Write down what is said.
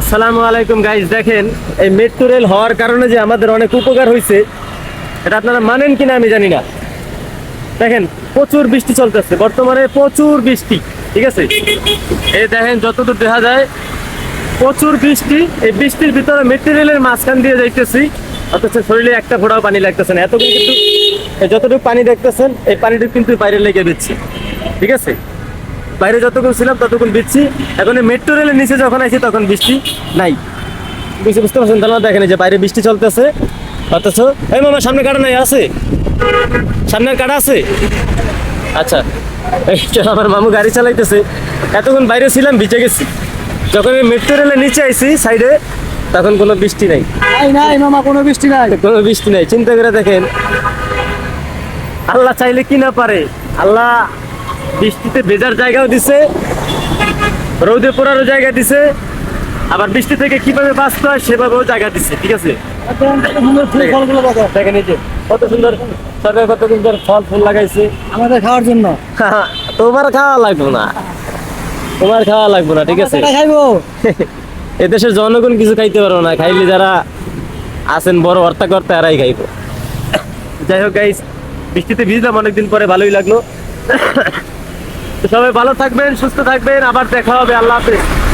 আসসালামু আলাইকুম গাইজ দেখেন, এই মেট্রো রেল হওয়ার কারণে যে আমাদের অনেক উপকার হয়েছে এটা আপনারা মানেন কিনা আমি জানি না। দেখেন, প্রচুর বৃষ্টি চলতেছে, বর্তমানে প্রচুর বৃষ্টি, ঠিক আছে? এই দেখেন, যতদূর দেখা যায়, প্রচুর বৃষ্টি, এই বৃষ্টির ভিতরে মেট্রো রেলের মাঝখান দিয়ে যাইতেছি, অথচ শরীরে একটা ফোঁটাও পানি লাগতেছে না, এতটুকু কিন্তু যতটুকু পানি দেখতেছেন, এই পানিটুকু কিন্তু বাইরে লেগে দিচ্ছে ঠিক আছে? বাইরে যতক্ষণ ছিলাম ততক্ষণ দিচ্ছি এখন মেট্রো রেলের নিচে যখন আইছি তখন বৃষ্টি নাই। বুঝতে বুঝতে পারছেন? তাহলে দেখেন যে বাইরে বৃষ্টি চলতেছে। অথচ এই মামা সামনে কাটা নাই? আছে? সামনের কাটা আছে? আচ্ছা। আমার মামু গাড়ি চালাইতেছে। এতক্ষণ বাইরে ছিলাম ভিজে গেছি। যখন এই মেট্রো রেলের নিচে আইছি সাইডে তখন কোনো বৃষ্টি নাই। নাই নাই মামা কোনো বৃষ্টি নাই। কোনো বৃষ্টি নাই। চিন্তা করে দেখেন। আল্লাহ চাইলে কি না পারে? আল্লাহ বৃষ্টিতে ভেজার জায়গাও দিছে রৌদে পড়ারও জায়গা দিছে আবার বৃষ্টি থেকে কীভাবে বাঁচতে হয় সেভাবেও জায়গা দিচ্ছে ঠিক আছে? ফুল ফলগুলো দেখো দেখেন এই যে কত সুন্দর সরকার কত সুন্দর ফল ফুল লাগাইছে। আমাদের খাওয়ার জন্য। তোমার খাওয়া লাগবে না। তোমার খাওয়া লাগবে না ঠিক আছে? খাইবো। এদেশের জনগণ কিছু খাইতে পারব না খাইলে যারা আছেন বড় হর্তা করতে এরাই খাইবো। যাই হোক গাইস বৃষ্টিতে ভিজলাম অনেকদিন পরে ভালোই লাগল। সবাই ভালো থাকবেন সুস্থ থাকবেন আবার দেখা হবে আল্লাহ হাফেজ।